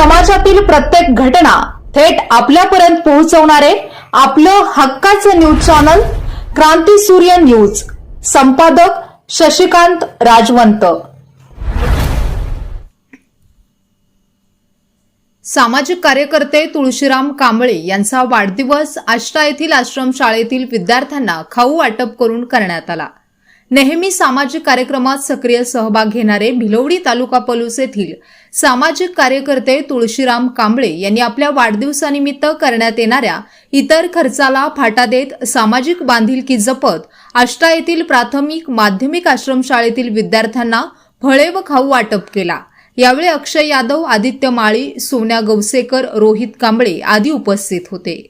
समाजातील प्रत्येक घटना थेट आपल्यापर्यंत पोहोचवणारे आपलं हक्काचं न्यूज चॅनल क्रांती सूर्य न्यूज. संपादक शशिकांत राजवंत. सामाजिक कार्यकर्ते तुळशीराम कांबळे यांचा वाढदिवस आष्टा येथील आश्रमशाळेतील विद्यार्थ्यांना खाऊ वाटप करून करण्यात आला. नेहमी सामाजिक कार्यक्रमात सक्रिय सहभाग घेणारे भिलवडी तालुका पलूस येथील सामाजिक कार्यकर्ते तुळशीराम कांबळे यांनी आपल्या वाढदिवसानिमित्त करण्यात येणाऱ्या इतर खर्चाला फाटा देत सामाजिक बांधिलकी जपत आष्टा येथील प्राथमिक माध्यमिक आश्रमशाळेतील विद्यार्थ्यांना फळे व खाऊ वाटप केला. यावेळी अक्षय यादव आदित्य माळी सोन्या गवसेकर रोहित कांबळे आदी उपस्थित होते.